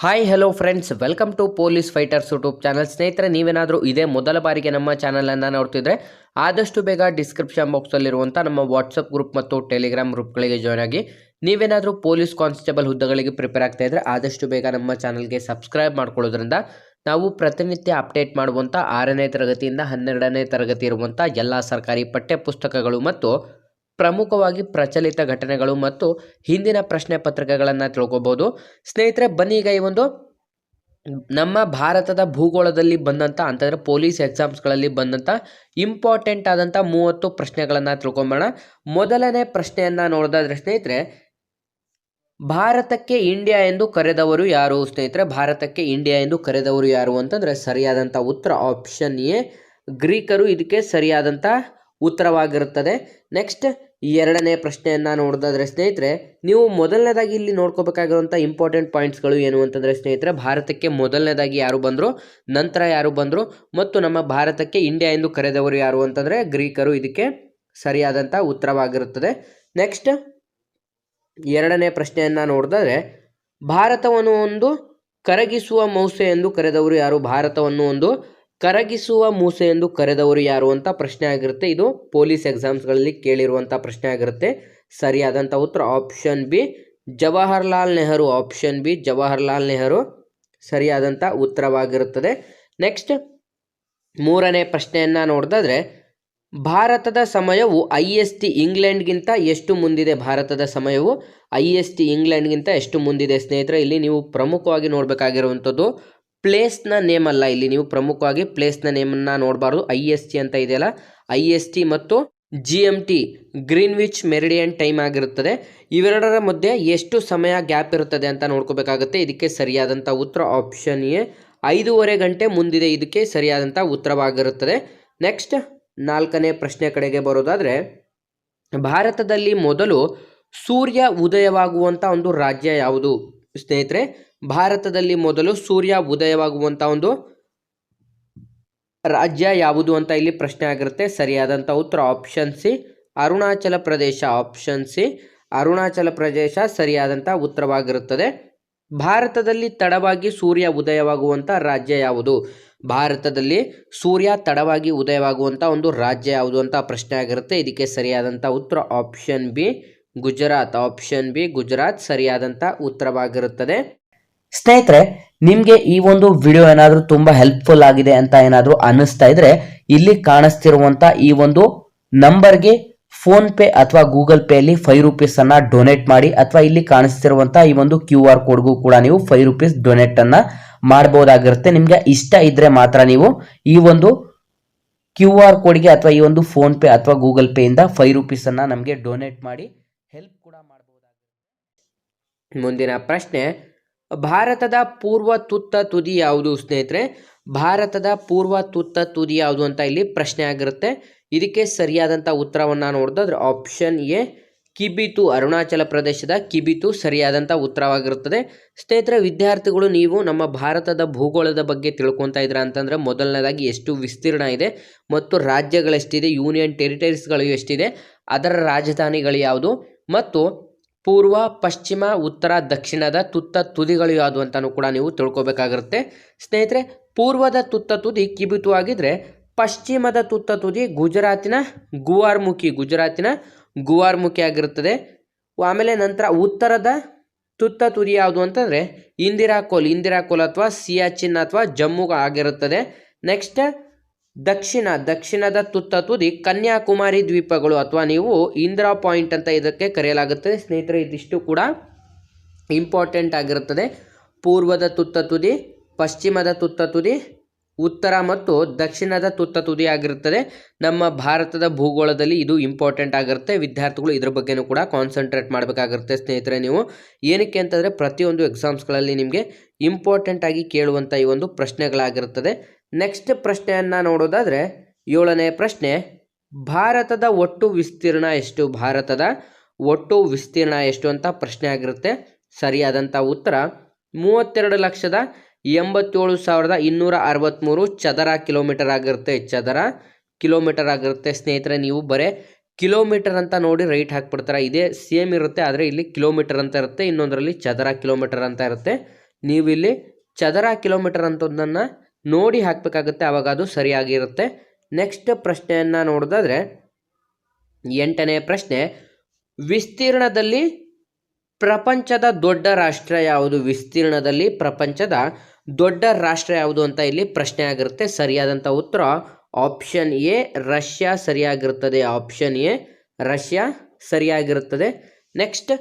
Hi hello friends welcome to police fighters YouTube channel ಸ್ನೇಹಿತರೆ, ನೀವೇನಾದರೂ ಇದೇ ಮೊದಲ ಬಾರಿಗೆ ನಮ್ಮ ಚಾನಲನ್ನು ನೋಡ್ತಿದ್ರೆ ಆದಷ್ಟು ಬೇಗ ಡಿಸ್ಕ್ರಿಪ್ಷನ್ ಬಾಕ್ಸಲ್ಲಿರುವಂಥ ನಮ್ಮ ವಾಟ್ಸಪ್ ಗ್ರೂಪ್ ಮತ್ತು ಟೆಲಿಗ್ರಾಮ್ ಗ್ರೂಪ್ಗಳಿಗೆ ಜಾಯ್ನ್ ಆಗಿ ನೀವೇನಾದರೂ ಪೊಲೀಸ್ ಕಾನ್ಸ್ಟೇಬಲ್ ಹುದ್ದೆಗಳಿಗೆ ಪ್ರಿಪೇರ್ ಆಗ್ತಾ ಇದ್ದರೆ ಆದಷ್ಟು ಬೇಗ ನಮ್ಮ ಚಾನಲ್ಗೆ ಸಬ್ಸ್ಕ್ರೈಬ್ ಮಾಡ್ಕೊಳ್ಳೋದ್ರಿಂದ ನಾವು ಪ್ರತಿನಿತ್ಯ ಅಪ್ಡೇಟ್ ಮಾಡುವಂಥ ಆರನೇ ತರಗತಿಯಿಂದ ಹನ್ನೆರಡನೇ ತರಗತಿ ಇರುವಂಥ ಎಲ್ಲ ಸರ್ಕಾರಿ ಪಠ್ಯ ಪುಸ್ತಕಗಳು ಮತ್ತು ಪ್ರಮುಖವಾಗಿ ಪ್ರಚಲಿತ ಘಟನೆಗಳು ಮತ್ತು ಹಿಂದಿನ ಪ್ರಶ್ನೆ ಪತ್ರಿಕೆಗಳನ್ನು ತಿಳ್ಕೊಬೋದು. ಸ್ನೇಹಿತರೆ, ಬನ್ನಿ ಈಗ ಈ ಒಂದು ನಮ್ಮ ಭಾರತದ ಭೂಗೋಳದಲ್ಲಿ ಬಂದಂಥ ಅಂತಂದರೆ ಪೊಲೀಸ್ ಎಕ್ಸಾಮ್ಸ್ಗಳಲ್ಲಿ ಬಂದಂಥ ಇಂಪಾರ್ಟೆಂಟ್ ಆದಂಥ ಮೂವತ್ತು ಪ್ರಶ್ನೆಗಳನ್ನು ತಿಳ್ಕೊಂಬೋಣ ಮೊದಲನೇ ಪ್ರಶ್ನೆಯನ್ನು ನೋಡೋದಾದ್ರೆ ಸ್ನೇಹಿತರೆ, ಭಾರತಕ್ಕೆ ಇಂಡಿಯಾ ಎಂದು ಕರೆದವರು ಯಾರು? ಸ್ನೇಹಿತರೆ, ಭಾರತಕ್ಕೆ ಇಂಡಿಯಾ ಎಂದು ಕರೆದವರು ಯಾರು ಅಂತಂದರೆ ಸರಿಯಾದಂಥ ಉತ್ತರ ಆಪ್ಷನ್ ಎ, ಗ್ರೀಕರು ಇದಕ್ಕೆ ಸರಿಯಾದಂಥ ಉತ್ತರವಾಗಿರುತ್ತದೆ. ನೆಕ್ಸ್ಟ್ ಎರಡನೇ ಪ್ರಶ್ನೆಯನ್ನು ನೋಡೋದಾದ್ರೆ, ಸ್ನೇಹಿತರೆ, ನೀವು ಮೊದಲನೇದಾಗಿ ಇಲ್ಲಿ ನೋಡ್ಕೋಬೇಕಾಗಿರುವಂಥ ಇಂಪಾರ್ಟೆಂಟ್ ಪಾಯಿಂಟ್ಸ್ಗಳು ಏನು ಅಂತಂದರೆ, ಸ್ನೇಹಿತರೆ, ಭಾರತಕ್ಕೆ ಮೊದಲನೇದಾಗಿ ಯಾರು ಬಂದರು, ನಂತರ ಯಾರು ಬಂದರು, ಮತ್ತು ನಮ್ಮ ಭಾರತಕ್ಕೆ ಇಂಡಿಯಾ ಎಂದು ಕರೆದವರು ಯಾರು ಅಂತಂದರೆ, ಗ್ರೀಕರು. ಇದಕ್ಕೆ ಸರಿಯಾದಂಥ ಉತ್ತರವಾಗಿರುತ್ತದೆ. ನೆಕ್ಸ್ಟ್ ಎರಡನೇ ಪ್ರಶ್ನೆಯನ್ನು ನೋಡಿದ್ರೆ ಭಾರತವನ್ನು ಒಂದು ಕರಗಿಸುವ ಮೌಸೆ ಎಂದು ಕರೆದವರು ಯಾರು? ಭಾರತವನ್ನು ಒಂದು ಕರಗಿಸುವ ಮೂಸೆ ಎಂದು ಕರೆದವರು ಯಾರು ಅಂತ ಪ್ರಶ್ನೆ ಆಗಿರುತ್ತೆ. ಇದು ಪೊಲೀಸ್ ಎಕ್ಸಾಮ್ಸ್ಗಳಲ್ಲಿ ಕೇಳಿರುವಂಥ ಪ್ರಶ್ನೆ ಆಗಿರುತ್ತೆ. ಸರಿಯಾದಂಥ ಉತ್ತರ option B, Jawaharlal Nehru. Option B, Jawaharlal Nehru. ಸರಿಯಾದಂಥ ಉತ್ತರವಾಗಿರುತ್ತದೆ. ನೆಕ್ಸ್ಟ್, ಮೂರನೇ ಪ್ರಶ್ನೆಯನ್ನು ನೋಡಿದ್ರೆ ಭಾರತದ ಸಮಯವು ಐ ಎಸ್ ಟಿ ಇಂಗ್ಲೆಂಡ್ಗಿಂತ ಎಷ್ಟು ಮುಂದಿದೆ? ಭಾರತದ ಸಮಯವು ಐ ಎಸ್ ಟಿ ಇಂಗ್ಲೆಂಡ್ಗಿಂತ ಎಷ್ಟು ಮುಂದಿದೆ ಸ್ನೇಹಿತರೆ? ಇಲ್ಲಿ ನೀವು ಪ್ರಮುಖವಾಗಿ ನೋಡಬೇಕಾಗಿರುವಂಥದ್ದು ಪ್ಲೇಸ್ನ ನೇಮ್ ಅಲ್ಲ, ಇಲ್ಲಿ ನೀವು ಪ್ರಮುಖವಾಗಿ ಪ್ಲೇಸ್ನ ನೇಮನ್ನು ನೋಡಬಾರ್ದು. ಐ ಎಸ್ ಟಿ ಅಂತ ಇದೆಯಲ್ಲ, ಐ ಎಸ್ ಟಿ ಮತ್ತು G M T, Greenwich Meridian time ಆಗಿರುತ್ತದೆ. ಇವೆರಡರ ಮಧ್ಯೆ ಎಷ್ಟು ಸಮಯ ಗ್ಯಾಪ್ ಇರುತ್ತದೆ ಅಂತ ನೋಡ್ಕೋಬೇಕಾಗುತ್ತೆ. ಇದಕ್ಕೆ ಸರಿಯಾದಂಥ ಉತ್ತರ ಆಪ್ಷನ್ ಎ. ಐದೂವರೆ ಗಂಟೆ ಮುಂದಿದೆ, ಇದಕ್ಕೆ ಸರಿಯಾದಂಥ ಉತ್ತರವಾಗಿರುತ್ತದೆ. ನೆಕ್ಸ್ಟ್, ನಾಲ್ಕನೇ ಪ್ರಶ್ನೆ ಕಡೆಗೆ ಬರೋದಾದರೆ, ಭಾರತದಲ್ಲಿ ಮೊದಲು ಸೂರ್ಯ ಉದಯವಾಗುವಂಥ ಒಂದು ರಾಜ್ಯ ಯಾವುದು? ಸ್ನೇಹಿತರೆ ಭಾರತದಲ್ಲಿ ಮೊದಲು ಸೂರ್ಯ ಉದಯವಾಗುವಂಥ ಒಂದು ರಾಜ್ಯ ಯಾವುದು ಅಂತ ಇಲ್ಲಿ ಪ್ರಶ್ನೆ ಆಗಿರುತ್ತೆ. ಸರಿಯಾದಂಥ ಉತ್ತರ option C. Arunachal Pradesh option C. Arunachal Pradesh ಸರಿಯಾದಂಥ ಉತ್ತರವಾಗಿರುತ್ತದೆ. ಭಾರತದಲ್ಲಿ ತಡವಾಗಿ ಸೂರ್ಯ ಉದಯವಾಗುವಂಥ ರಾಜ್ಯ ಯಾವುದು? ಭಾರತದಲ್ಲಿ ಸೂರ್ಯ ತಡವಾಗಿ ಉದಯವಾಗುವಂಥ ಒಂದು ರಾಜ್ಯ ಯಾವುದು ಅಂತ ಪ್ರಶ್ನೆ ಆಗಿರುತ್ತೆ. ಇದಕ್ಕೆ ಸರಿಯಾದಂಥ ಉತ್ತರ option B. Gujarat. Option B, Gujarat ಸರಿಯಾದಂಥ ಉತ್ತರವಾಗಿರುತ್ತದೆ. ಸ್ನೇಹಿತರೆ, ನಿಮಗೆ ಈ ಒಂದು ವಿಡಿಯೋ ಏನಾದರೂ ತುಂಬ ಹೆಲ್ಪ್ಫುಲ್ ಆಗಿದೆ ಅಂತ ಏನಾದರೂ ಅನ್ನಿಸ್ತಾ ಇದ್ರೆ, ಇಲ್ಲಿ ಕಾಣಿಸ್ತಿರುವಂಥ ಈ ಒಂದು ನಂಬರ್ಗೆ ಫೋನ್ ಪೇ ಅಥವಾ ಗೂಗಲ್ ಪೇಯಲ್ಲಿ ಫೈವ್ ರುಪೀಸನ್ನು ಡೊನೇಟ್ ಮಾಡಿ, ಅಥವಾ ಇಲ್ಲಿ ಕಾಣಿಸ್ತಿರುವಂಥ ಈ ಒಂದು ಕ್ಯೂ ಆರ್ ಕೋಡ್ಗೂ ಕೂಡ ನೀವು ಫೈವ್ ರುಪೀಸ್ ಡೊನೇಟನ್ನು ಮಾಡ್ಬೋದಾಗಿರುತ್ತೆ. ನಿಮಗೆ ಇಷ್ಟ ಇದ್ರೆ ಮಾತ್ರ ನೀವು ಈ ಒಂದು ಕ್ಯೂ ಆರ್ ಕೋಡ್ಗೆ ಅಥವಾ ಈ ಒಂದು ಫೋನ್ ಪೇ ಅಥವಾ ಗೂಗಲ್ ಪೇಯಿಂದ ಫೈವ್ ರುಪೀಸನ್ನು ನಮಗೆ ಡೊನೇಟ್ ಮಾಡಿ ಹೆಲ್ಪ್ ಕೂಡ ಮಾಡಬಹುದಾಗಿರುತ್ತೆ ಮುಂದಿನ ಪ್ರಶ್ನೆ ಭಾರತದ ಪೂರ್ವ ತುತ್ತ ತುದಿ ಯಾವುದು ಸ್ನೇಹಿತರೆ? ಭಾರತದ ಪೂರ್ವ ತುತ್ತ ತುದಿ ಯಾವುದು ಅಂತ ಇಲ್ಲಿ ಪ್ರಶ್ನೆ ಆಗಿರುತ್ತೆ. ಇದಕ್ಕೆ ಸರಿಯಾದಂಥ ಉತ್ತರವನ್ನು ನೋಡಿದ್ರೆ ಆಪ್ಷನ್ ಎ, ಕಿಬಿತು ಅರುಣಾಚಲ ಪ್ರದೇಶದ ಕಿಬಿತು ಸರಿಯಾದಂಥ ಉತ್ತರವಾಗಿರುತ್ತದೆ. ಸ್ನೇಹಿತರೆ, ವಿದ್ಯಾರ್ಥಿಗಳು ನೀವು ನಮ್ಮ ಭಾರತದ ಭೂಗೋಳದ ಬಗ್ಗೆ ತಿಳ್ಕೊತಾ ಇದ್ರ ಅಂತಂದರೆ ಮೊದಲನೇದಾಗಿ ಎಷ್ಟು ವಿಸ್ತೀರ್ಣ ಇದೆ ಮತ್ತು ರಾಜ್ಯಗಳೆಷ್ಟಿದೆ, ಯೂನಿಯನ್ ಟೆರಿಟರೀಸ್ಗಳು ಎಷ್ಟಿದೆ, ಅದರ ರಾಜಧಾನಿಗಳು ಯಾವುದು ಮತ್ತು ಪೂರ್ವ, ಪಶ್ಚಿಮ, ಉತ್ತರ, ದಕ್ಷಿಣದ ತುತ್ತ ತುದಿಗಳು ಯಾವುದು ಅಂತಲೂ ಕೂಡ ನೀವು ತಿಳ್ಕೊಬೇಕಾಗಿರುತ್ತೆ. ಸ್ನೇಹಿತರೆ, ಪೂರ್ವದ ತುತ್ತ ತುದಿ ಆಗಿದ್ರೆ ಪಶ್ಚಿಮದ ತುತ್ತ ತುದಿ ಗುಜರಾತಿನ ಗುವಾರ್ಮುಖಿ ಗುಜರಾತಿನ ಗುವಾರ್ಮುಖಿ ಆಗಿರುತ್ತದೆ. ಆಮೇಲೆ ನಂತರ ಉತ್ತರದ ತುತ್ತ ತುದಿ ಯಾವುದು ಅಂತಂದರೆ ಇಂದಿರಾ ಕೋಲ್ ಇಂದಿರಾ ಕೋಲ್ ಅಥವಾ ಸಿಯಾಚಿನ್ ಅಥವಾ ಜಮ್ಮು ಆಗಿರುತ್ತದೆ. ನೆಕ್ಸ್ಟ್ ದಕ್ಷಿಣ, ದಕ್ಷಿಣದ ತುತ್ತ ತುದಿ ಕನ್ಯಾಕುಮಾರಿ ದ್ವೀಪಗಳು ಅಥವಾ ನೀವು ಇಂದಿರಾ ಪಾಯಿಂಟ್ ಅಂತ ಇದಕ್ಕೆ ಕರೆಯಲಾಗುತ್ತದೆ. ಸ್ನೇಹಿತರೆ, ಇದಿಷ್ಟು ಕೂಡ ಇಂಪಾರ್ಟೆಂಟ್ ಆಗಿರುತ್ತದೆ. ಪೂರ್ವದ ತುತ್ತ ತುದಿ, ಪಶ್ಚಿಮದ ತುತ್ತ ತುದಿ, ಉತ್ತರ ಮತ್ತು ದಕ್ಷಿಣದ ತುತ್ತ ತುದಿ ಆಗಿರುತ್ತದೆ. ನಮ್ಮ ಭಾರತದ ಭೂಗೋಳದಲ್ಲಿ ಇದು ಇಂಪಾರ್ಟೆಂಟ್ ಆಗಿರುತ್ತೆ. ವಿದ್ಯಾರ್ಥಿಗಳು ಇದ್ರ ಬಗ್ಗೆನೂ ಕೂಡ ಕಾನ್ಸಂಟ್ರೇಟ್ ಮಾಡಬೇಕಾಗಿರುತ್ತೆ ಸ್ನೇಹಿತರೆ ನೀವು. ಏನಕ್ಕೆ ಅಂತಂದರೆ ಪ್ರತಿಯೊಂದು ಎಕ್ಸಾಮ್ಸ್ಗಳಲ್ಲಿ ನಿಮಗೆ ಇಂಪಾರ್ಟೆಂಟ್ ಆಗಿ ಕೇಳುವಂಥ ಈ ಒಂದು ಪ್ರಶ್ನೆಗಳಾಗಿರುತ್ತದೆ. ನೆಕ್ಸ್ಟ್ ಪ್ರಶ್ನೆಯನ್ನು ನೋಡೋದಾದರೆ ಏಳನೇ ಪ್ರಶ್ನೆ, ಭಾರತದ ಒಟ್ಟು ವಿಸ್ತೀರ್ಣ ಎಷ್ಟು? ಭಾರತದ ಒಟ್ಟು ವಿಸ್ತೀರ್ಣ ಎಷ್ಟು ಅಂತ ಪ್ರಶ್ನೆ ಆಗಿರುತ್ತೆ. ಸರಿಯಾದಂಥ ಉತ್ತರ, ಮೂವತ್ತೆರಡು ಲಕ್ಷದ ಎಂಬತ್ತೇಳು ಸಾವಿರದ ಇನ್ನೂರ ಅರವತ್ತ್ಮೂರು ಚದರ ಕಿಲೋಮೀಟರ್ ಆಗಿರುತ್ತೆ. ಚದರ ಕಿಲೋಮೀಟರ್ ಆಗಿರುತ್ತೆ. ಸ್ನೇಹಿತರೆ, ನೀವು ಬರೇ ಕಿಲೋಮೀಟರ್ ಅಂತ ನೋಡಿ ರೈಟ್ ಹಾಕ್ಬಿಡ್ತಾರೆ? ಇದೇ ಸೇಮ್ ಇರುತ್ತೆ, ಆದರೆ ಇಲ್ಲಿ ಕಿಲೋಮೀಟರ್ ಅಂತ ಇರುತ್ತೆ, ಇನ್ನೊಂದರಲ್ಲಿ ಚದರ ಕಿಲೋಮೀಟರ್ ಅಂತ ಇರುತ್ತೆ. ನೀವು ಇಲ್ಲಿ ಚದರ ಕಿಲೋಮೀಟರ್ ಅಂತದನ್ನು ನೋಡಿ ಹಾಕಬೇಕಾಗುತ್ತೆ ಆವಾಗ ಅದು ಸರಿಯಾಗಿರುತ್ತೆ. ನೆಕ್ಸ್ಟ್ ಪ್ರಶ್ನೆಯನ್ನು ನೋಡೋದಾದರೆ, ಎಂಟನೇ ಪ್ರಶ್ನೆ, ವಿಸ್ತೀರ್ಣದಲ್ಲಿ ಪ್ರಪಂಚದ ದೊಡ್ಡ ರಾಷ್ಟ್ರ ಯಾವುದು? ವಿಸ್ತೀರ್ಣದಲ್ಲಿ ಪ್ರಪಂಚದ ದೊಡ್ಡ ರಾಷ್ಟ್ರ ಯಾವುದು ಅಂತ ಇಲ್ಲಿ ಪ್ರಶ್ನೆ ಆಗಿರುತ್ತೆ. ಸರಿಯಾದಂಥ ಉತ್ತರ ಆಪ್ಷನ್ ಎ, ರಷ್ಯಾ ಸರಿಯಾಗಿರುತ್ತದೆ. ಆಪ್ಷನ್ ಎ, ರಷ್ಯಾ ಸರಿಯಾಗಿರುತ್ತದೆ. ನೆಕ್ಸ್ಟ್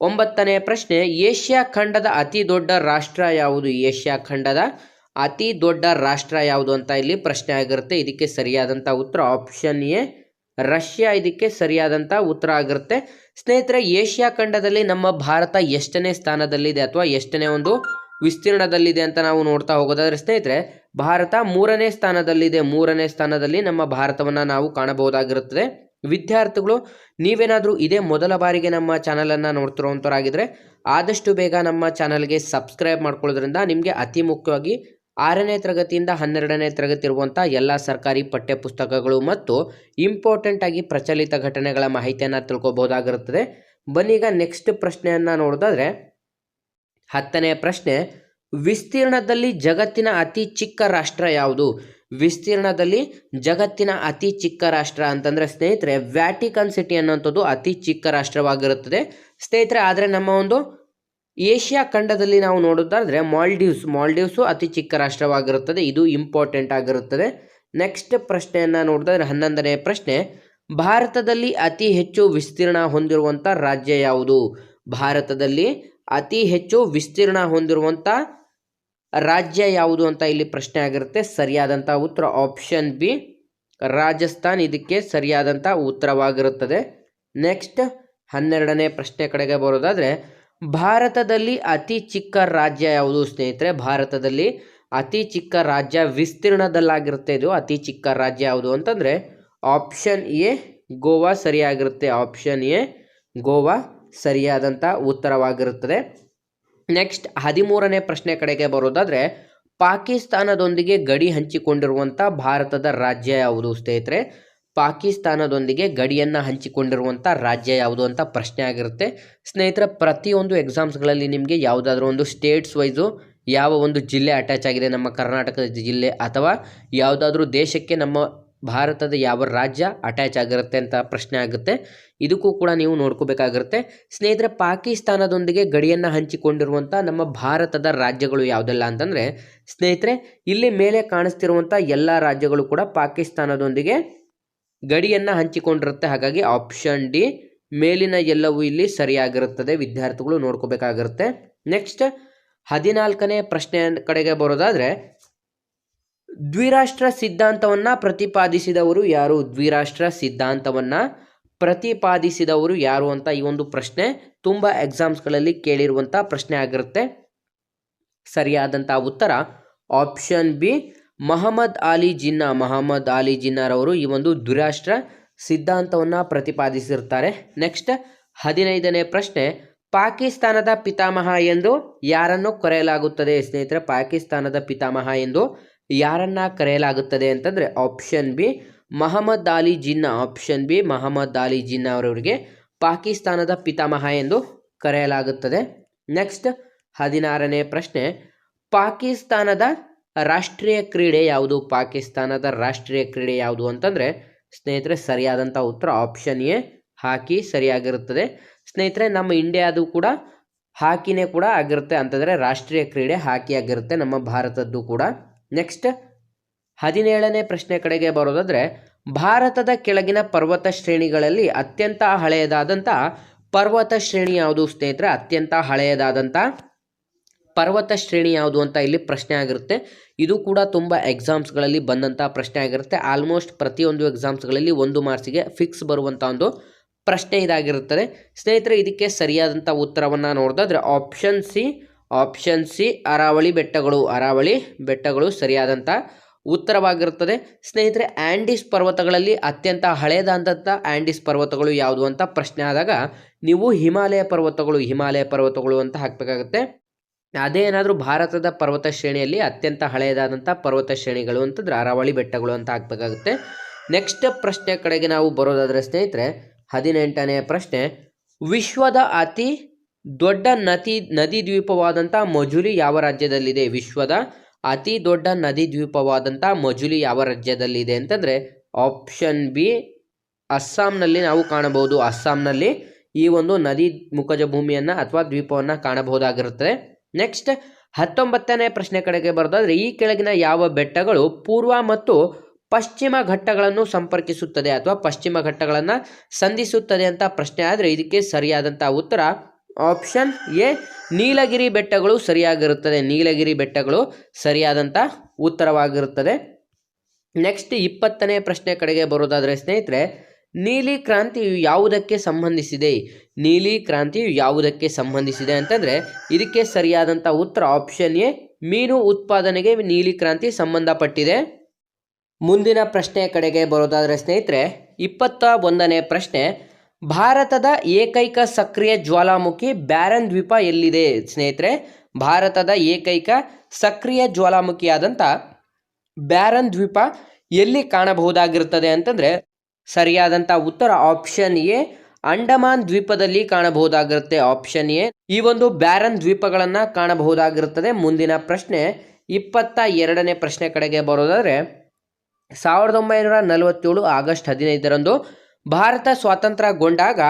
ಒಂಬತ್ತನೇ ಪ್ರಶ್ನೆ, ಏಷ್ಯಾ ಖಂಡದ ಅತಿ ದೊಡ್ಡ ರಾಷ್ಟ್ರ ಯಾವುದು? ಏಷ್ಯಾ ಖಂಡದ ಅತಿ ದೊಡ್ಡ ರಾಷ್ಟ್ರ ಯಾವುದು ಅಂತ ಇಲ್ಲಿ ಪ್ರಶ್ನೆ ಆಗಿರುತ್ತೆ. ಇದಕ್ಕೆ ಸರಿಯಾದಂಥ ಉತ್ತರ ಆಪ್ಷನ್ ಎ, ರಷ್ಯಾ. ಇದಕ್ಕೆ ಸರಿಯಾದಂಥ ಉತ್ತರ ಆಗಿರುತ್ತೆ. ಸ್ನೇಹಿತರೆ, ಏಷ್ಯಾ ಖಂಡದಲ್ಲಿ ನಮ್ಮ ಭಾರತ ಎಷ್ಟನೇ ಸ್ಥಾನದಲ್ಲಿದೆ ಅಥವಾ ಎಷ್ಟನೇ ಒಂದು ವಿಸ್ತೀರ್ಣದಲ್ಲಿದೆ ಅಂತ ನಾವು ನೋಡ್ತಾ ಹೋಗೋದಾದ್ರೆ ಸ್ನೇಹಿತರೆ, ಭಾರತ ಮೂರನೇ ಸ್ಥಾನದಲ್ಲಿದೆ. ಮೂರನೇ ಸ್ಥಾನದಲ್ಲಿ ನಮ್ಮ ಭಾರತವನ್ನು ನಾವು ಕಾಣಬಹುದಾಗಿರುತ್ತದೆ. ವಿದ್ಯಾರ್ಥಿಗಳು, ನೀವೇನಾದರೂ ಇದೇ ಮೊದಲ ಬಾರಿಗೆ ನಮ್ಮ ಚಾನಲನ್ನು ನೋಡ್ತಿರೋವಂಥವ್ರಾಗಿದ್ದರೆ ಆದಷ್ಟು ಬೇಗ ನಮ್ಮ ಚಾನಲ್ಗೆ ಸಬ್ಸ್ಕ್ರೈಬ್ ಮಾಡ್ಕೊಳ್ಳೋದ್ರಿಂದ ನಿಮಗೆ ಅತಿ ಮುಖ್ಯವಾಗಿ ಆರನೇ ತರಗತಿಯಿಂದ ಹನ್ನೆರಡನೇ ತರಗತಿ ಇರುವಂಥ ಎಲ್ಲ ಸರ್ಕಾರಿ ಪಠ್ಯ ಪುಸ್ತಕಗಳು ಮತ್ತು ಇಂಪಾರ್ಟೆಂಟ್ ಆಗಿ ಪ್ರಚಲಿತ ಘಟನೆಗಳ ಮಾಹಿತಿಯನ್ನು ತಿಳ್ಕೊಬೋದಾಗಿರುತ್ತದೆ ಈಗ ನೆಕ್ಸ್ಟ್ ಪ್ರಶ್ನೆಯನ್ನು ನೋಡೋದಾದ್ರೆ, ಹತ್ತನೇ ಪ್ರಶ್ನೆ, ವಿಸ್ತೀರ್ಣದಲ್ಲಿ ಜಗತ್ತಿನ ಅತಿ ಚಿಕ್ಕ ರಾಷ್ಟ್ರ ಯಾವುದು? ವಿಸ್ತೀರ್ಣದಲ್ಲಿ ಜಗತ್ತಿನ ಅತಿ ಚಿಕ್ಕ ರಾಷ್ಟ್ರ ಅಂತಂದರೆ ಸ್ನೇಹಿತರೆ ವ್ಯಾಟಿಕನ್ ಸಿಟಿ ಅನ್ನೋಂಥದ್ದು ಅತಿ ಚಿಕ್ಕ ರಾಷ್ಟ್ರವಾಗಿರುತ್ತದೆ. ಸ್ನೇಹಿತರೆ, ಆದರೆ ನಮ್ಮ ಒಂದು ಏಷ್ಯಾ ಖಂಡದಲ್ಲಿ ನಾವು ನೋಡೋದಾದರೆ ಮಾಲ್ಡೀವ್ಸ್, ಮಾಲ್ಡೀವ್ಸು ಅತಿ ಚಿಕ್ಕ ರಾಷ್ಟ್ರವಾಗಿರುತ್ತದೆ. ಇದು ಇಂಪಾರ್ಟೆಂಟ್ ಆಗಿರುತ್ತದೆ. ನೆಕ್ಸ್ಟ್ ಪ್ರಶ್ನೆಯನ್ನು ನೋಡಿದ್ರೆ ಹನ್ನೊಂದನೇ ಪ್ರಶ್ನೆ, ಭಾರತದಲ್ಲಿ ಅತಿ ಹೆಚ್ಚು ವಿಸ್ತೀರ್ಣ ಹೊಂದಿರುವಂಥ ರಾಜ್ಯ ಯಾವುದು? ಭಾರತದಲ್ಲಿ ಅತಿ ಹೆಚ್ಚು ವಿಸ್ತೀರ್ಣ ಹೊಂದಿರುವಂಥ ರಾಜ್ಯ ಯಾವುದು ಅಂತ ಇಲ್ಲಿ ಪ್ರಶ್ನೆ ಆಗಿರುತ್ತೆ. ಸರಿಯಾದಂಥ ಉತ್ತರ ಆಪ್ಷನ್ ಬಿ ರಾಜಸ್ಥಾನ್ ಇದಕ್ಕೆ ಸರಿಯಾದಂಥ ಉತ್ತರವಾಗಿರುತ್ತದೆ. ನೆಕ್ಸ್ಟ್ ಹನ್ನೆರಡನೇ ಪ್ರಶ್ನೆ ಕಡೆಗೆ ಬರೋದಾದರೆ ಭಾರತದಲ್ಲಿ ಅತಿ ಚಿಕ್ಕ ರಾಜ್ಯ ಯಾವುದು ಸ್ನೇಹಿತರೆ? ಭಾರತದಲ್ಲಿ ಅತಿ ಚಿಕ್ಕ ರಾಜ್ಯ ವಿಸ್ತೀರ್ಣದಲ್ಲಾಗಿರುತ್ತೆ ಇದು. ಅತಿ ಚಿಕ್ಕ ರಾಜ್ಯ ಯಾವುದು ಅಂತಂದರೆ ಆಪ್ಷನ್ ಎ ಗೋವಾ ಸರಿಯಾಗಿರುತ್ತೆ. ಆಪ್ಷನ್ ಎ ಗೋವಾ ಸರಿಯಾದಂಥ ಉತ್ತರವಾಗಿರುತ್ತದೆ. ನೆಕ್ಸ್ಟ್ ಹದಿಮೂರನೇ ಪ್ರಶ್ನೆ ಕಡೆಗೆ ಬರೋದಾದರೆ ಪಾಕಿಸ್ತಾನದೊಂದಿಗೆ ಗಡಿ ಹಂಚಿಕೊಂಡಿರುವಂಥ ಭಾರತದ ರಾಜ್ಯ ಯಾವುದು ಸ್ನೇಹಿತರೆ? ಪಾಕಿಸ್ತಾನದೊಂದಿಗೆ ಗಡಿಯನ್ನು ಹಂಚಿಕೊಂಡಿರುವಂಥ ರಾಜ್ಯ ಯಾವುದು ಅಂತ ಪ್ರಶ್ನೆ ಆಗಿರುತ್ತೆ. ಸ್ನೇಹಿತರ, ಪ್ರತಿಯೊಂದು ಎಕ್ಸಾಮ್ಸ್ಗಳಲ್ಲಿ ನಿಮಗೆ ಯಾವುದಾದ್ರೂ ಒಂದು ಸ್ಟೇಟ್ಸ್ ವೈಸು ಯಾವ ಒಂದು ಜಿಲ್ಲೆ ಅಟ್ಯಾಚ್ ಆಗಿದೆ ನಮ್ಮ ಕರ್ನಾಟಕದ ಜಿಲ್ಲೆ ಅಥವಾ ಯಾವುದಾದ್ರೂ ದೇಶಕ್ಕೆ ನಮ್ಮ ಭಾರತದ ಯಾವ ರಾಜ್ಯ ಅಟ್ಯಾಚ್ ಆಗಿರುತ್ತೆ ಅಂತ ಪ್ರಶ್ನೆ ಆಗುತ್ತೆ. ಇದಕ್ಕೂ ಕೂಡ ನೀವು ನೋಡ್ಕೋಬೇಕಾಗಿರುತ್ತೆ. ಸ್ನೇಹಿತರೆ, ಪಾಕಿಸ್ತಾನದೊಂದಿಗೆ ಗಡಿಯನ್ನು ಹಂಚಿಕೊಂಡಿರುವಂಥ ನಮ್ಮ ಭಾರತದ ರಾಜ್ಯಗಳು ಯಾವುದೆಲ್ಲ ಅಂತಂದರೆ, ಸ್ನೇಹಿತರೆ, ಇಲ್ಲಿ ಮೇಲೆ ಕಾಣಿಸ್ತಿರುವಂಥ ಎಲ್ಲ ರಾಜ್ಯಗಳು ಕೂಡ ಪಾಕಿಸ್ತಾನದೊಂದಿಗೆ ಗಡಿಯನ್ನು ಹಂಚಿಕೊಂಡಿರುತ್ತೆ. ಹಾಗಾಗಿ ಆಪ್ಷನ್ ಡಿ ಮೇಲಿನ ಎಲ್ಲವೂ ಇಲ್ಲಿ ಸರಿಯಾಗಿರುತ್ತದೆ. ವಿದ್ಯಾರ್ಥಿಗಳು ನೋಡ್ಕೋಬೇಕಾಗಿರುತ್ತೆ. ನೆಕ್ಸ್ಟ್ ಹದಿನಾಲ್ಕನೇ ಪ್ರಶ್ನೆ ಕಡೆಗೆ ಬರೋದಾದರೆ, ದ್ವಿರಾಷ್ಟ್ರ ಸಿದ್ಧಾಂತವನ್ನು ಪ್ರತಿಪಾದಿಸಿದವರು ಯಾರು? ದ್ವಿರಾಷ್ಟ್ರ ಸಿದ್ಧಾಂತವನ್ನು ಪ್ರತಿಪಾದಿಸಿದವರು ಯಾರು ಅಂತ ಈ ಒಂದು ಪ್ರಶ್ನೆ ತುಂಬ ಎಕ್ಸಾಮ್ಸ್ಗಳಲ್ಲಿ ಕೇಳಿರುವಂಥ ಪ್ರಶ್ನೆ ಆಗಿರುತ್ತೆ. ಸರಿಯಾದಂಥ ಉತ್ತರ ಆಪ್ಷನ್ ಬಿ ಮಹಮ್ಮದ್ ಅಲಿ ಜಿನ್ನಾ, ಮಹಮ್ಮದ್ ಅಲಿ ಜಿನ್ನಾರವರು ಈ ಒಂದು ದುರಾಷ್ಟ್ರ ಸಿದ್ಧಾಂತವನ್ನು ಪ್ರತಿಪಾದಿಸಿರ್ತಾರೆ ನೆಕ್ಸ್ಟ್ ಹದಿನೈದನೇ ಪ್ರಶ್ನೆ, ಪಾಕಿಸ್ತಾನದ ಪಿತಾಮಹ ಎಂದು ಯಾರನ್ನು ಕರೆಯಲಾಗುತ್ತದೆ? ಸ್ನೇಹಿತರೆ, ಪಾಕಿಸ್ತಾನದ ಪಿತಾಮಹ ಎಂದು ಯಾರನ್ನ ಕರೆಯಲಾಗುತ್ತದೆ ಅಂತಂದರೆ option B Mohammad Ali Jinnah option B Mohammad Ali Jinnah ಅವರವರಿಗೆ ಪಾಕಿಸ್ತಾನದ ಪಿತಾಮಹ ಎಂದು ಕರೆಯಲಾಗುತ್ತದೆ. ನೆಕ್ಸ್ಟ್ ಹದಿನಾರನೇ ಪ್ರಶ್ನೆ, ಪಾಕಿಸ್ತಾನದ ರಾಷ್ಟ್ರೀಯ ಕ್ರೀಡೆ ಯಾವುದು? ಪಾಕಿಸ್ತಾನದ ರಾಷ್ಟ್ರೀಯ ಕ್ರೀಡೆ ಯಾವುದು ಅಂತಂದರೆ, ಸ್ನೇಹಿತರೆ, ಸರಿಯಾದಂಥ ಉತ್ತರ ಆಪ್ಷನ್ ಎ ಹಾಕಿ ಸರಿಯಾಗಿರುತ್ತದೆ. ಸ್ನೇಹಿತರೆ, ನಮ್ಮ ಇಂಡಿಯಾದು ಕೂಡ ಹಾಕಿನೇ ಕೂಡ ಆಗಿರುತ್ತೆ ಅಂತಂದರೆ ರಾಷ್ಟ್ರೀಯ ಕ್ರೀಡೆ ಹಾಕಿ ಆಗಿರುತ್ತೆ ನಮ್ಮ ಭಾರತದ್ದು ಕೂಡ. ನೆಕ್ಸ್ಟ್ ಹದಿನೇಳನೇ ಪ್ರಶ್ನೆ ಕಡೆಗೆ ಬರೋದಾದರೆ, ಭಾರತದ ಕೆಳಗಿನ ಪರ್ವತ ಶ್ರೇಣಿಗಳಲ್ಲಿ ಅತ್ಯಂತ ಹಳೆಯದಾದಂಥ ಪರ್ವತ ಶ್ರೇಣಿ ಯಾವುದು ಸ್ನೇಹಿತರೆ? ಅತ್ಯಂತ ಹಳೆಯದಾದಂಥ ಪರ್ವತ ಶ್ರೇಣಿ ಯಾವುದು ಅಂತ ಇಲ್ಲಿ ಪ್ರಶ್ನೆ ಆಗಿರುತ್ತೆ. ಇದು ಕೂಡ ತುಂಬ ಎಕ್ಸಾಮ್ಸ್ಗಳಲ್ಲಿ ಬಂದಂಥ ಪ್ರಶ್ನೆ ಆಗಿರುತ್ತೆ. ಆಲ್ಮೋಸ್ಟ್ ಪ್ರತಿಯೊಂದು ಎಕ್ಸಾಮ್ಸ್ಗಳಲ್ಲಿ ಒಂದು ಮಾರ್ಕ್ಸಿಗೆ ಫಿಕ್ಸ್ ಬರುವಂಥ ಒಂದು ಪ್ರಶ್ನೆ ಇದಾಗಿರುತ್ತದೆ. ಸ್ನೇಹಿತರೆ, ಇದಕ್ಕೆ ಸರಿಯಾದಂಥ ಉತ್ತರವನ್ನು ನೋಡಿದ್ರೆ option C option C Aravalli ಬೆಟ್ಟಗಳು. ಅರಾವಳಿ ಬೆಟ್ಟಗಳು ಸರಿಯಾದಂಥ ಉತ್ತರವಾಗಿರುತ್ತದೆ. ಸ್ನೇಹಿತರೆ ಆ್ಯಂಡಿಸ್ ಪರ್ವತಗಳಲ್ಲಿ ಅತ್ಯಂತ ಹಳೆಯದಾದಂಥ ಆ್ಯಂಡಿಸ್ ಪರ್ವತಗಳು ಯಾವುದು ಅಂತ ಪ್ರಶ್ನೆ ಆದಾಗ, ನೀವು ಹಿಮಾಲಯ ಪರ್ವತಗಳು ಹಿಮಾಲಯ ಪರ್ವತಗಳು ಅಂತ ಹಾಕಬೇಕಾಗುತ್ತೆ. ಅದೇ ಏನಾದರೂ ಭಾರತದ ಪರ್ವತ ಶ್ರೇಣಿಯಲ್ಲಿ ಅತ್ಯಂತ ಹಳೆಯದಾದಂಥ ಪರ್ವತ ಶ್ರೇಣಿಗಳು ಅಂತಂದ್ರೆ ಅರಾವಳಿ ಬೆಟ್ಟಗಳು ಅಂತ ಆಗಬೇಕಾಗುತ್ತೆ. ನೆಕ್ಸ್ಟ್ ಪ್ರಶ್ನೆ ಕಡೆಗೆ ನಾವು ಬರೋದಾದರೆ ಸ್ನೇಹಿತರೆ ಹದಿನೆಂಟನೆಯ ಪ್ರಶ್ನೆ, ವಿಶ್ವದ ಅತಿ ದೊಡ್ಡ ನದಿ ನದಿ ದ್ವೀಪವಾದಂಥ ಮಜುಲಿ ಯಾವ ರಾಜ್ಯದಲ್ಲಿದೆ? ವಿಶ್ವದ ಅತಿ ದೊಡ್ಡ ನದಿ ದ್ವೀಪವಾದಂಥ ಮಜುಲಿ ಯಾವ ರಾಜ್ಯದಲ್ಲಿದೆ ಅಂತಂದರೆ ಆಪ್ಷನ್ ಬಿ ಅಸ್ಸಾಂನಲ್ಲಿ ನಾವು ಕಾಣಬಹುದು. ಅಸ್ಸಾಂನಲ್ಲಿ ಈ ಒಂದು ನದಿ ಮುಖಜ ಭೂಮಿಯನ್ನು ಅಥವಾ ದ್ವೀಪವನ್ನು ಕಾಣಬಹುದಾಗಿರುತ್ತದೆ. ನೆಕ್ಸ್ಟ್ ಹತ್ತೊಂಬತ್ತನೇ ಪ್ರಶ್ನೆ ಕಡೆಗೆ ಬರೋದಾದ್ರೆ, ಈ ಕೆಳಗಿನ ಯಾವ ಬೆಟ್ಟಗಳು ಪೂರ್ವ ಮತ್ತು ಪಶ್ಚಿಮ ಘಟ್ಟಗಳನ್ನು ಸಂಪರ್ಕಿಸುತ್ತದೆ ಅಥವಾ ಪಶ್ಚಿಮ ಘಟ್ಟಗಳನ್ನು ಸಂಧಿಸುತ್ತದೆ ಅಂತ ಪ್ರಶ್ನೆ ಆದರೆ ಇದಕ್ಕೆ ಸರಿಯಾದಂಥ ಉತ್ತರ ಆಪ್ಷನ್ ಎ, ನೀಲಗಿರಿ ಬೆಟ್ಟಗಳು ಸರಿಯಾಗಿರುತ್ತದೆ. ನೀಲಗಿರಿ ಬೆಟ್ಟಗಳು ಸರಿಯಾದಂಥ ಉತ್ತರವಾಗಿರುತ್ತದೆ. ನೆಕ್ಸ್ಟ್ ಇಪ್ಪತ್ತನೇ ಪ್ರಶ್ನೆ ಕಡೆಗೆ ಬರೋದಾದರೆ ಸ್ನೇಹಿತರೆ ನೀಲಿ ಕ್ರಾಂತಿಯು ಯಾವುದಕ್ಕೆ ಸಂಬಂಧಿಸಿದೆ? ನೀಲಿ ಕ್ರಾಂತಿಯು ಯಾವುದಕ್ಕೆ ಸಂಬಂಧಿಸಿದೆ ಅಂತಂದರೆ ಇದಕ್ಕೆ ಸರಿಯಾದಂಥ ಉತ್ತರ ಆಪ್ಷನ್ ಎ, ಮೀನು ಉತ್ಪಾದನೆಗೆ ನೀಲಿ ಕ್ರಾಂತಿ ಸಂಬಂಧಪಟ್ಟಿದೆ. ಮುಂದಿನ ಪ್ರಶ್ನೆ ಕಡೆಗೆ ಬರೋದಾದರೆ ಸ್ನೇಹಿತರೆ, ಇಪ್ಪತ್ತ ಒಂದನೇ ಪ್ರಶ್ನೆ, ಭಾರತದ ಏಕೈಕ ಸಕ್ರಿಯ ಜ್ವಾಲಾಮುಖಿ ಬ್ಯಾರನ್ ದ್ವೀಪ ಎಲ್ಲಿದೆ? ಸ್ನೇಹಿತರೆ, ಭಾರತದ ಏಕೈಕ ಸಕ್ರಿಯ ಜ್ವಾಲಾಮುಖಿಯಾದಂಥ ಬ್ಯಾರನ್ ದ್ವೀಪ ಎಲ್ಲಿ ಕಾಣಬಹುದಾಗಿರುತ್ತದೆ ಅಂತಂದರೆ ಸರಿಯಾದಂಥ ಉತ್ತರ ಆಪ್ಷನ್ ಎ ಅಂಡಮಾನ್ ದ್ವೀಪದಲ್ಲಿ ಕಾಣಬಹುದಾಗಿರುತ್ತೆ. ಆಪ್ಷನ್ ಎ ಈ ಒಂದು ಬ್ಯಾರನ್ ದ್ವೀಪಗಳನ್ನು ಕಾಣಬಹುದಾಗಿರುತ್ತದೆ. ಮುಂದಿನ ಪ್ರಶ್ನೆ ಇಪ್ಪತ್ತ ಎರಡನೇ ಪ್ರಶ್ನೆ ಕಡೆಗೆ ಬರೋದಾದರೆ, ಸಾವಿರದ ಒಂಬೈನೂರ ನಲವತ್ತೇಳು ಆಗಸ್ಟ್ ಹದಿನೈದರಂದು ಭಾರತ ಸ್ವಾತಂತ್ರ್ಯಗೊಂಡಾಗ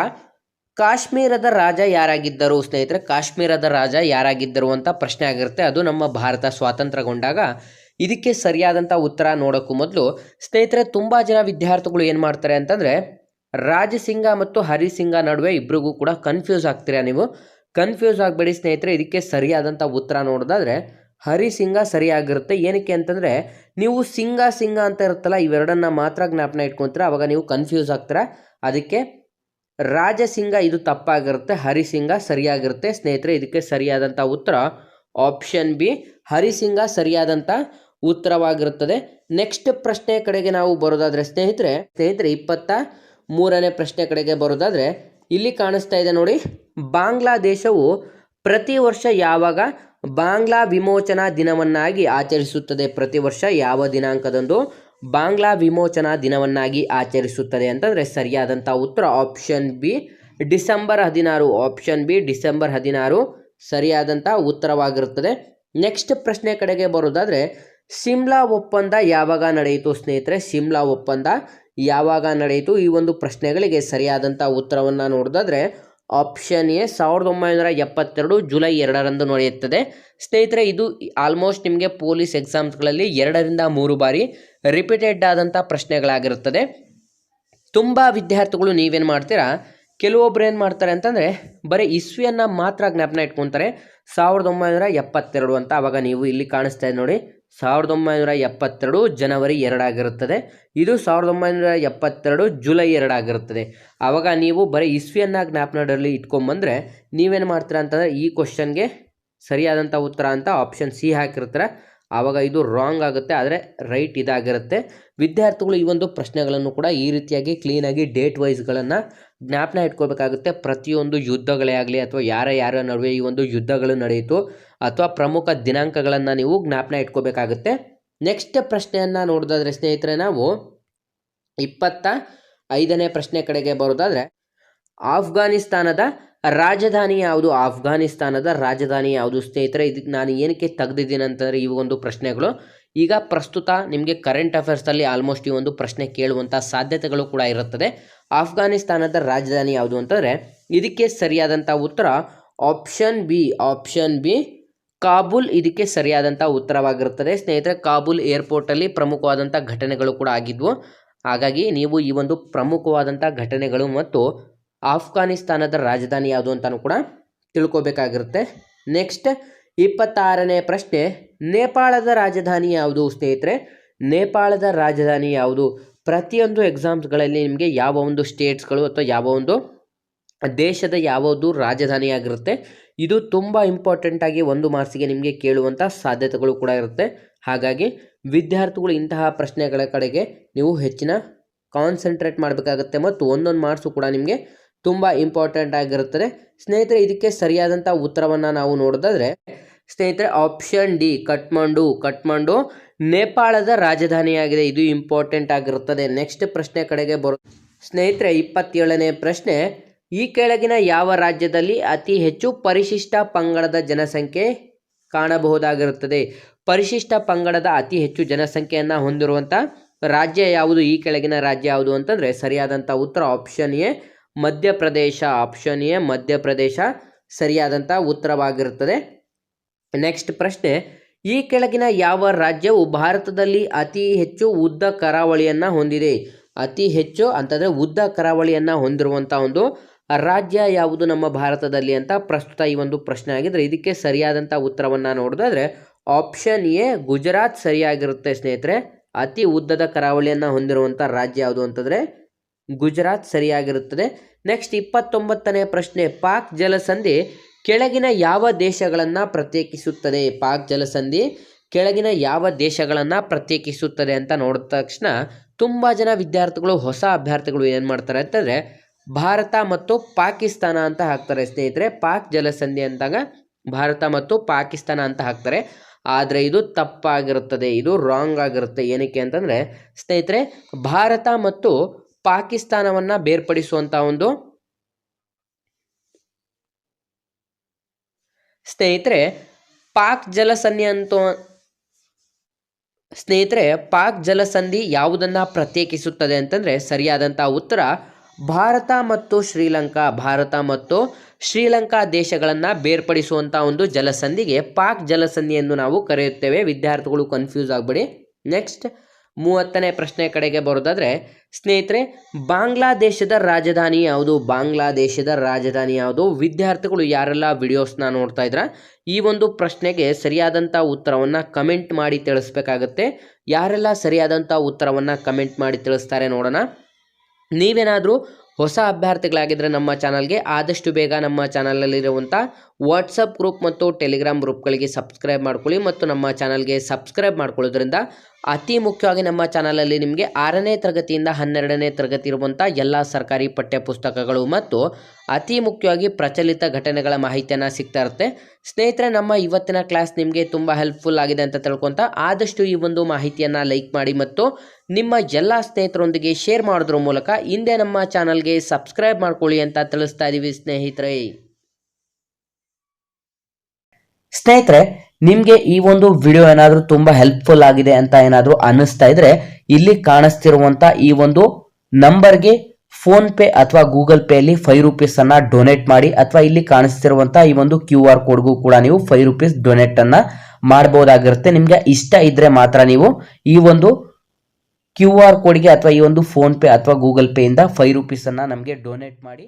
ಕಾಶ್ಮೀರದ ರಾಜ ಯಾರಾಗಿದ್ದರು? ಸ್ನೇಹಿತರೆ, ಕಾಶ್ಮೀರದ ರಾಜ ಯಾರಾಗಿದ್ದರು ಅಂತ ಪ್ರಶ್ನೆ ಆಗಿರುತ್ತೆ. ಅದು ನಮ್ಮ ಭಾರತ ಸ್ವಾತಂತ್ರ್ಯಗೊಂಡಾಗ ಇದಕ್ಕೆ ಸರಿಯಾದಂಥ ಉತ್ತರ ನೋಡೋಕ್ಕೂ ಮೊದಲು ಸ್ನೇಹಿತರೆ, ತುಂಬ ಜನ ವಿದ್ಯಾರ್ಥಿಗಳು ಏನು ಮಾಡ್ತಾರೆ ಅಂತಂದರೆ ರಾಜಸಿಂಗ ಮತ್ತು ಹರಿಸಿಂಗ ನಡುವೆ ಇಬ್ಬರಿಗೂ ಕೂಡ ಕನ್ಫ್ಯೂಸ್ ಆಗ್ತೀರಾ ನೀವು? ಕನ್ಫ್ಯೂಸ್ ಆಗಬೇಡಿ ಸ್ನೇಹಿತರೆ, ಇದಕ್ಕೆ ಸರಿಯಾದಂಥ ಉತ್ತರ ನೋಡೋದಾದರೆ ಹರಿಸಿಂಗ ಸರಿಯಾಗಿರುತ್ತೆ. ಏನಕ್ಕೆ ಅಂತಂದರೆ ನೀವು ಸಿಂಗ ಸಿಂಗ ಅಂತ ಇರುತ್ತಲ್ಲ, ಇವೆರಡನ್ನ ಮಾತ್ರ ಜ್ಞಾಪನ ಇಟ್ಕೊತೀರ? ಅವಾಗ ನೀವು ಕನ್ಫ್ಯೂಸ್ ಆಗ್ತೀರಾ? ಅದಕ್ಕೆ ರಾಜಸಿಂಗ ಇದು ತಪ್ಪಾಗಿರುತ್ತೆ, ಹರಿಸಿಂಗ ಸರಿಯಾಗಿರುತ್ತೆ ಸ್ನೇಹಿತರೆ, ಇದಕ್ಕೆ ಸರಿಯಾದಂಥ ಉತ್ತರ ಆಪ್ಷನ್ ಬಿ ಹರಿಸಿಂಗ ಸರಿಯಾದಂಥ ಉತ್ತರವಾಗಿರುತ್ತದೆ. ನೆಕ್ಸ್ಟ್ ಪ್ರಶ್ನೆ ಕಡೆಗೆ ನಾವು ಬರೋದಾದರೆ, ಸ್ನೇಹಿತರೆ ಸ್ನೇಹಿತರೆ, ಇಪ್ಪತ್ತ ಮೂರನೇ ಪ್ರಶ್ನೆ ಕಡೆಗೆ ಬರೋದಾದರೆ, ಇಲ್ಲಿ ಕಾಣಿಸ್ತಾ ಇದೆ ನೋಡಿ, ಬಾಂಗ್ಲಾದೇಶವು ಪ್ರತಿ ವರ್ಷ ಯಾವಾಗ ಬಾಂಗ್ಲಾ ವಿಮೋಚನಾ ದಿನವನ್ನಾಗಿ ಆಚರಿಸುತ್ತದೆ? ಪ್ರತಿ ವರ್ಷ ಯಾವ ದಿನಾಂಕದಂದು ಬಾಂಗ್ಲಾ ವಿಮೋಚನಾ ದಿನವನ್ನಾಗಿ ಆಚರಿಸುತ್ತದೆ ಅಂತಂದರೆ ಸರಿಯಾದಂಥ ಉತ್ತರ ಆಪ್ಷನ್ ಬಿ, ಡಿಸೆಂಬರ್ ಹದಿನಾರು. ಆಪ್ಷನ್ ಬಿ, ಡಿಸೆಂಬರ್ ಹದಿನಾರು ಸರಿಯಾದಂಥ ಉತ್ತರವಾಗಿರುತ್ತದೆ. ನೆಕ್ಸ್ಟ್ ಪ್ರಶ್ನೆ ಕಡೆಗೆ ಬರೋದಾದರೆ ಸಿಮ್ಲಾ ಒಪ್ಪಂದ ಯಾವಾಗ ನಡೆಯಿತು ಸ್ನೇಹಿತರೆ? ಸಿಮ್ಲಾ ಒಪ್ಪಂದ ಯಾವಾಗ ನಡೆಯಿತು? ಈ ಒಂದು ಪ್ರಶ್ನೆಗಳಿಗೆ ಸರಿಯಾದಂಥ ಉತ್ತರವನ್ನು ನೋಡಿದ್ರೆ ಆಪ್ಷನ್ ಎ ಸಾವಿರದ ಒಂಬೈನೂರ ಎಪ್ಪತ್ತೆರಡು ಜುಲೈ ಎರಡರಂದು ನಡೆಯುತ್ತದೆ. ಸ್ನೇಹಿತರೆ, ಇದು ಆಲ್ಮೋಸ್ಟ್ ನಿಮಗೆ ಪೊಲೀಸ್ ಎಕ್ಸಾಮ್ಸ್ಗಳಲ್ಲಿ ಎರಡರಿಂದ ಮೂರು ಬಾರಿ ರಿಪೀಟೆಡ್ ಆದಂಥ ಪ್ರಶ್ನೆಗಳಾಗಿರುತ್ತದೆ. ತುಂಬ ವಿದ್ಯಾರ್ಥಿಗಳು ನೀವೇನು ಮಾಡ್ತೀರಾ? ಕೆಲವೊಬ್ಬರು ಏನು ಮಾಡ್ತಾರೆ ಅಂತಂದರೆ, ಬರೀ ಇಸ್ವಿಯನ್ನು ಮಾತ್ರ ಜ್ಞಾಪನ ಇಟ್ಕೊತಾರೆ. ಸಾವಿರದ ಒಂಬೈನೂರ ಎಪ್ಪತ್ತೆರಡು ಅಂತ ಅವಾಗ ನೀವು ಇಲ್ಲಿ ಕಾಣಿಸ್ತಾ ಇದೆ ನೋಡಿ. ಸಾವಿರದ ಒಂಬೈನೂರ ಎಪ್ಪತ್ತೆರಡು ಜನವರಿ ಎರಡಾಗಿರುತ್ತದೆ. ಇದು ಸಾವಿರದ ಒಂಬೈನೂರ ಎಪ್ಪತ್ತೆರಡು ಜುಲೈ ಎರಡಾಗಿರುತ್ತದೆ. ಆವಾಗ ನೀವು ಬರೀ ಇಸ್ವಿಯನ್ನು ಜ್ಞಾಪನದಲ್ಲಿ ಇಟ್ಕೊಂಬಂದರೆ ನೀವೇನು ಮಾಡ್ತೀರಾ ಅಂತಂದರೆ ಈ ಕ್ವಶನ್ಗೆ ಸರಿಯಾದಂಥ ಉತ್ತರ ಅಂತ ಆಪ್ಷನ್ ಸಿ ಹಾಕಿರ್ತಾರೆ. ಆವಾಗ ಇದು ರಾಂಗ್ ಆಗುತ್ತೆ, ಆದರೆ ರೈಟ್ ಇದಾಗಿರುತ್ತೆ. ವಿದ್ಯಾರ್ಥಿಗಳು ಈ ಒಂದು ಪ್ರಶ್ನೆಗಳನ್ನು ಕೂಡ ಈ ರೀತಿಯಾಗಿ ಕ್ಲೀನಾಗಿ ಡೇಟ್ ವೈಸ್ಗಳನ್ನು ಜ್ಞಾಪನ ಇಟ್ಕೋಬೇಕಾಗುತ್ತೆ ಪ್ರತಿಯೊಂದು ಯುದ್ಧಗಳೇ ಆಗಲಿ ಅಥವಾ ಯಾರ ಯಾರ ನಡುವೆ ಈ ಒಂದು ಯುದ್ಧಗಳು ನಡೆಯಿತು ಅಥವಾ ಪ್ರಮುಖ ದಿನಾಂಕಗಳನ್ನು ನೀವು ಜ್ಞಾಪನ ಇಟ್ಕೋಬೇಕಾಗುತ್ತೆ ನೆಕ್ಸ್ಟ್ ಪ್ರಶ್ನೆಯನ್ನು ನೋಡೋದಾದ್ರೆ ಸ್ನೇಹಿತರೆ ನಾವು ಇಪ್ಪತ್ತ ಐದನೇ ಪ್ರಶ್ನೆ ಕಡೆಗೆ ಬರೋದಾದರೆ, ಆಫ್ಘಾನಿಸ್ತಾನದ ರಾಜಧಾನಿ ಯಾವುದು? ಆಫ್ಘಾನಿಸ್ತಾನದ ರಾಜಧಾನಿ ಯಾವುದು? ಸ್ನೇಹಿತರೆ ಇದಕ್ಕೆ ನಾನು ಏನಕ್ಕೆ ತೆಗೆದಿದ್ದೀನಿ ಅಂತಂದರೆ ಈ ಒಂದು ಪ್ರಶ್ನೆಗಳು. ಈಗ ಪ್ರಸ್ತುತ ನಿಮಗೆ ಕರೆಂಟ್ ಅಫೇರ್ಸಲ್ಲಿ ಆಲ್ಮೋಸ್ಟ್ ಈ ಒಂದು ಪ್ರಶ್ನೆ ಕೇಳುವಂಥ ಸಾಧ್ಯತೆಗಳು ಕೂಡ ಇರುತ್ತದೆ. ಆಫ್ಘಾನಿಸ್ತಾನದ ರಾಜಧಾನಿ ಯಾವುದು ಅಂತಂದರೆ, ಇದಕ್ಕೆ ಸರಿಯಾದಂಥ ಉತ್ತರ option B option B Kabul ಇದಕ್ಕೆ ಸರಿಯಾದಂಥ ಉತ್ತರವಾಗಿರುತ್ತದೆ. ಸ್ನೇಹಿತರೆ, ಕಾಬೂಲ್ ಏರ್ಪೋರ್ಟಲ್ಲಿ ಪ್ರಮುಖವಾದಂಥ ಘಟನೆಗಳು ಕೂಡ ಆಗಿದ್ವು. ಹಾಗಾಗಿ ನೀವು ಈ ಒಂದು ಪ್ರಮುಖವಾದಂಥ ಘಟನೆಗಳು ಮತ್ತು ಆಫ್ಘಾನಿಸ್ತಾನದ ರಾಜಧಾನಿ ಯಾವುದು ಅಂತಲೂ ಕೂಡ ತಿಳ್ಕೊಬೇಕಾಗಿರುತ್ತೆ. ನೆಕ್ಸ್ಟ್ ಇಪ್ಪತ್ತಾರನೇ ಪ್ರಶ್ನೆ ನೇಪಾಳದ ರಾಜಧಾನಿ ಯಾವುದು ಸ್ನೇಹಿತರೆ? ನೇಪಾಳದ ರಾಜಧಾನಿ ಯಾವುದು? ಪ್ರತಿಯೊಂದು ಎಕ್ಸಾಮ್ಸ್ಗಳಲ್ಲಿ ನಿಮಗೆ ಯಾವ ಒಂದು ಸ್ಟೇಟ್ಸ್ಗಳು ಅಥವಾ ಯಾವ ಒಂದು ದೇಶದ ಯಾವುದು ರಾಜಧಾನಿಯಾಗಿರುತ್ತೆ? ಇದು ತುಂಬ ಇಂಪಾರ್ಟೆಂಟ್ ಆಗಿ ಒಂದು ಮಾರ್ಕ್ಸಿಗೆ ನಿಮಗೆ ಕೇಳುವಂಥ ಸಾಧ್ಯತೆಗಳು ಕೂಡ ಇರುತ್ತೆ. ಹಾಗಾಗಿ ವಿದ್ಯಾರ್ಥಿಗಳು ಇಂತಹ ಪ್ರಶ್ನೆಗಳ ಕಡೆಗೆ ನೀವು ಹೆಚ್ಚಿನ ಕಾನ್ಸಂಟ್ರೇಟ್ ಮಾಡಬೇಕಾಗುತ್ತೆ ಮತ್ತು ಒಂದೊಂದು ಮಾರ್ಕ್ಸು ಕೂಡ ನಿಮಗೆ ತುಂಬ ಇಂಪಾರ್ಟೆಂಟ್ ಆಗಿರುತ್ತದೆ. ಸ್ನೇಹಿತರೆ, ಇದಕ್ಕೆ ಸರಿಯಾದಂಥ ಉತ್ತರವನ್ನು ನಾವು ನೋಡೋದಾದ್ರೆ ಸ್ನೇಹಿತರೆ ಆಪ್ಷನ್ ಡಿ ಕಟ್ಮಂಡು ಕಟ್ಮಂಡು ನೇಪಾಳದ ರಾಜಧಾನಿಯಾಗಿದೆ. ಇದು ಇಂಪಾರ್ಟೆಂಟ್ ಆಗಿರುತ್ತದೆ. ನೆಕ್ಸ್ಟ್ ಪ್ರಶ್ನೆ ಕಡೆಗೆ ಬರು ಸ್ನೇಹಿತರೆ, ಇಪ್ಪತ್ತೇಳನೇ ಪ್ರಶ್ನೆ. ಈ ಕೆಳಗಿನ ಯಾವ ರಾಜ್ಯದಲ್ಲಿ ಅತಿ ಹೆಚ್ಚು ಪರಿಶಿಷ್ಟ ಪಂಗಡದ ಜನಸಂಖ್ಯೆ ಕಾಣಬಹುದಾಗಿರುತ್ತದೆ? ಪರಿಶಿಷ್ಟ ಪಂಗಡದ ಅತಿ ಹೆಚ್ಚು ಜನಸಂಖ್ಯೆಯನ್ನು ಹೊಂದಿರುವಂಥ ರಾಜ್ಯ ಯಾವುದು? ಈ ಕೆಳಗಿನ ರಾಜ್ಯ ಯಾವುದು ಅಂತಂದರೆ ಸರಿಯಾದಂಥ ಉತ್ತರ option A, Madhya Pradesh. Option A, Madhya Pradesh ಸರಿಯಾದಂಥ ಉತ್ತರವಾಗಿರುತ್ತದೆ. ನೆಕ್ಸ್ಟ್ ಪ್ರಶ್ನೆ, ಈ ಕೆಳಗಿನ ಯಾವ ರಾಜ್ಯವು ಭಾರತದಲ್ಲಿ ಅತಿ ಹೆಚ್ಚು ಉದ್ದ ಕರಾವಳಿಯನ್ನು ಹೊಂದಿದೆ? ಅತಿ ಹೆಚ್ಚು ಅಂತಂದರೆ ಉದ್ದ ಕರಾವಳಿಯನ್ನು ಹೊಂದಿರುವಂಥ ಒಂದು ರಾಜ್ಯ ಯಾವುದು ನಮ್ಮ ಭಾರತದಲ್ಲಿ ಅಂತ ಪ್ರಸ್ತುತ ಈ ಒಂದು ಪ್ರಶ್ನೆ ಆಗಿದ್ರೆ ಇದಕ್ಕೆ ಸರಿಯಾದಂಥ ಉತ್ತರವನ್ನು ನೋಡೋದಾದ್ರೆ ಆಪ್ಷನ್ ಎ ಗುಜರಾತ್ ಸರಿಯಾಗಿರುತ್ತೆ ಸ್ನೇಹಿತರೆ. ಅತಿ ಉದ್ದದ ಕರಾವಳಿಯನ್ನು ಹೊಂದಿರುವಂಥ ರಾಜ್ಯ ಯಾವುದು ಅಂತಂದರೆ ಗುಜರಾತ್ ಸರಿಯಾಗಿರುತ್ತದೆ. ನೆಕ್ಸ್ಟ್ ಇಪ್ಪತ್ತೊಂಬತ್ತನೇ ಪ್ರಶ್ನೆ, ಪಾಕ್ ಜಲಸಂಧಿ ಕೆಳಗಿನ ಯಾವ ದೇಶಗಳನ್ನು ಪ್ರತ್ಯೇಕಿಸುತ್ತದೆ? ಪಾಕ್ ಜಲಸಂಧಿ ಕೆಳಗಿನ ಯಾವ ದೇಶಗಳನ್ನು ಪ್ರತ್ಯೇಕಿಸುತ್ತದೆ ಅಂತ ನೋಡಿದ ತಕ್ಷಣ ತುಂಬ ಜನ ವಿದ್ಯಾರ್ಥಿಗಳು, ಹೊಸ ಅಭ್ಯರ್ಥಿಗಳು ಏನು ಮಾಡ್ತಾರೆ ಅಂತಂದರೆ ಭಾರತ ಮತ್ತು ಪಾಕಿಸ್ತಾನ ಅಂತ ಹಾಕ್ತಾರೆ. ಸ್ನೇಹಿತರೆ, ಪಾಕ್ ಜಲಸಂಧಿ ಅಂದಾಗ ಭಾರತ ಮತ್ತು ಪಾಕಿಸ್ತಾನ ಅಂತ ಹಾಕ್ತಾರೆ. ಆದರೆ ಇದು ತಪ್ಪಾಗಿರುತ್ತದೆ, ಇದು ರಾಂಗ್ ಆಗಿರುತ್ತೆ. ಏನಕ್ಕೆ ಅಂತಂದರೆ, ಸ್ನೇಹಿತರೆ, ಭಾರತ ಮತ್ತು ಪಾಕಿಸ್ತಾನವನ್ನು ಬೇರ್ಪಡಿಸುವಂಥ ಒಂದು ಸ್ನೇಹಿತರೆ, ಪಾಕ್ ಜಲಸಂಧಿ ಅಂತ, ಸ್ನೇಹಿತರೆ, ಪಾಕ್ ಜಲಸಂಧಿ ಯಾವುದನ್ನು ಪ್ರತ್ಯೇಕಿಸುತ್ತದೆ ಅಂತಂದರೆ ಸರಿಯಾದಂಥ ಉತ್ತರ ಭಾರತ ಮತ್ತು ಶ್ರೀಲಂಕಾ. ಭಾರತ ಮತ್ತು ಶ್ರೀಲಂಕಾ ದೇಶಗಳನ್ನು ಬೇರ್ಪಡಿಸುವಂಥ ಒಂದು ಜಲಸಂಧಿಗೆ ಪಾಕ್ ಜಲಸಂಧಿ ಎಂದು ನಾವು ಕರೆಯುತ್ತೇವೆ. ವಿದ್ಯಾರ್ಥಿಗಳು ಕನ್ಫ್ಯೂಸ್ ಆಗಬೇಡಿ. ನೆಕ್ಸ್ಟ್ ಮೂವತ್ತನೇ ಪ್ರಶ್ನೆ ಕಡೆಗೆ ಬರೋದಾದರೆ, ಸ್ನೇಹಿತರೆ, ಬಾಂಗ್ಲಾದೇಶದ ರಾಜಧಾನಿ ಯಾವುದು? ಬಾಂಗ್ಲಾದೇಶದ ರಾಜಧಾನಿ ಯಾವುದು? ವಿದ್ಯಾರ್ಥಿಗಳು ಯಾರೆಲ್ಲ ವಿಡಿಯೋಸ್ನ ನೋಡ್ತಾ ಇದ್ರ, ಈ ಒಂದು ಪ್ರಶ್ನೆಗೆ ಸರಿಯಾದಂಥ ಉತ್ತರವನ್ನು ಕಮೆಂಟ್ ಮಾಡಿ ತಿಳಿಸ್ಬೇಕಾಗತ್ತೆ. ಯಾರೆಲ್ಲ ಸರಿಯಾದಂಥ ಉತ್ತರವನ್ನು ಕಮೆಂಟ್ ಮಾಡಿ ತಿಳಿಸ್ತಾರೆ ನೋಡೋಣ. ನೀವೇನಾದರೂ ಹೊಸ ಅಭ್ಯರ್ಥಿಗಳಾಗಿದ್ದರೆ ನಮ್ಮ ಚಾನಲ್ಗೆ ಆದಷ್ಟು ಬೇಗ ನಮ್ಮ ಚಾನಲಲ್ಲಿರುವಂಥ ವಾಟ್ಸಪ್ ಗ್ರೂಪ್ ಮತ್ತು ಟೆಲಿಗ್ರಾಮ್ ಗ್ರೂಪ್ಗಳಿಗೆ ಸಬ್ಸ್ಕ್ರೈಬ್ ಮಾಡ್ಕೊಳ್ಳಿ ಮತ್ತು ನಮ್ಮ ಚಾನಲ್ಗೆ ಸಬ್ಸ್ಕ್ರೈಬ್ ಮಾಡ್ಕೊಳ್ಳೋದ್ರಿಂದ ಅತಿ ಮುಖ್ಯವಾಗಿ ನಮ್ಮ ಚಾನಲಲ್ಲಿ ನಿಮಗೆ ಆರನೇ ತರಗತಿಯಿಂದ ಹನ್ನೆರಡನೇ ತರಗತಿ ಇರುವಂಥ ಎಲ್ಲ ಸರ್ಕಾರಿ ಪಠ್ಯಪುಸ್ತಕಗಳು ಮತ್ತು ಅತಿ ಮುಖ್ಯವಾಗಿ ಪ್ರಚಲಿತ ಘಟನೆಗಳ ಮಾಹಿತಿಯನ್ನು ಸಿಗ್ತಾ ಇರುತ್ತೆ. ಸ್ನೇಹಿತರೆ, ನಮ್ಮ ಇವತ್ತಿನ ಕ್ಲಾಸ್ ನಿಮಗೆ ತುಂಬ ಹೆಲ್ಪ್ಫುಲ್ ಆಗಿದೆ ಅಂತ ತಿಳ್ಕೊತ ಆದಷ್ಟು ಈ ಒಂದು ಮಾಹಿತಿಯನ್ನು ಲೈಕ್ ಮಾಡಿ ಮತ್ತು ನಿಮ್ಮ ಎಲ್ಲ ಸ್ನೇಹಿತರೊಂದಿಗೆ ಶೇರ್ ಮಾಡೋದ್ರ ಮೂಲಕ ಹಿಂದೆ ನಮ್ಮ ಚಾನಲ್ಗೆ ಸಬ್ಸ್ಕ್ರೈಬ್ ಮಾಡ್ಕೊಳ್ಳಿ ಅಂತ ತಿಳಿಸ್ತಾ ಇದ್ದೀವಿ ಸ್ನೇಹಿತರೆ. ಸ್ನೇಹಿತರೆ, ನಿಮಗೆ ಈ ಒಂದು ವಿಡಿಯೋ ಏನಾದರೂ ತುಂಬ ಹೆಲ್ಪ್ಫುಲ್ ಆಗಿದೆ ಅಂತ ಏನಾದರೂ ಅನ್ನಿಸ್ತಾ ಇದ್ರೆ ಇಲ್ಲಿ ಕಾಣಿಸ್ತಿರುವಂಥ ಈ ಒಂದು ನಂಬರ್ಗೆ ಫೋನ್ ಪೇ ಅಥವಾ ಗೂಗಲ್ ಪೇಯಲ್ಲಿ ಫೈವ್ ರುಪೀಸ್ ಅನ್ನ ಡೊನೇಟ್ ಮಾಡಿ ಅಥವಾ ಇಲ್ಲಿ ಕಾಣಿಸ್ತಿರುವಂಥ ಈ ಒಂದು ಕ್ಯೂ ಆರ್ ಕೋಡ್ಗೂ ಕೂಡ ನೀವು ಫೈವ್ ರುಪೀಸ್ ಡೊನೇಟ್ ಅನ್ನ ಮಾಡಬಹುದಾಗಿರುತ್ತೆ ನಿಮಗೆ ಇಷ್ಟ ಇದ್ರೆ ಮಾತ್ರ ನೀವು ಈ ಒಂದು ಕ್ಯೂ ಆರ್ ಕೋಡ್ಗೆ ಅಥವಾ ಈ ಒಂದು ಫೋನ್ ಪೇ ಅಥವಾ ಗೂಗಲ್ ಪೇಯಿಂದ ಫೈವ್ ರುಪೀಸನ್ನು ನಮಗೆ ಡೊನೇಟ್ ಮಾಡಿ